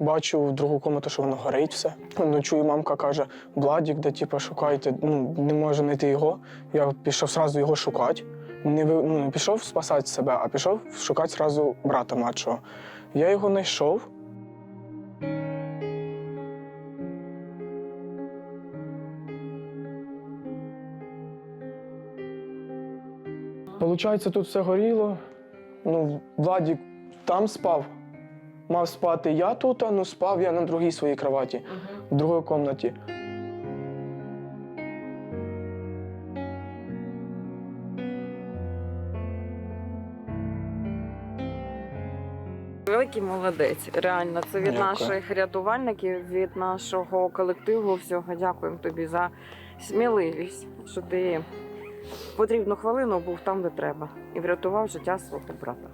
Бачу в другу комнату, що воно горить все. Ну, чую, мамка каже, Владік, де типу, шукайте, ну, не може знайти його. Я пішов сразу його шукати. Не, ну, не пішов спасати себе, а пішов шукати сразу брата младшого. Я його знайшов. Получається, тут все горіло. Ну, Владік там спав. Мав спати я тут, ну спав я на другій своїй кроваті, в другій кімнаті. Великий молодець, реально. Це від Дякую. наших рятувальників, від нашого колективу. Всього дякуємо тобі за сміливість, що ти потрібну хвилину був там, де треба, і врятував життя свого брата.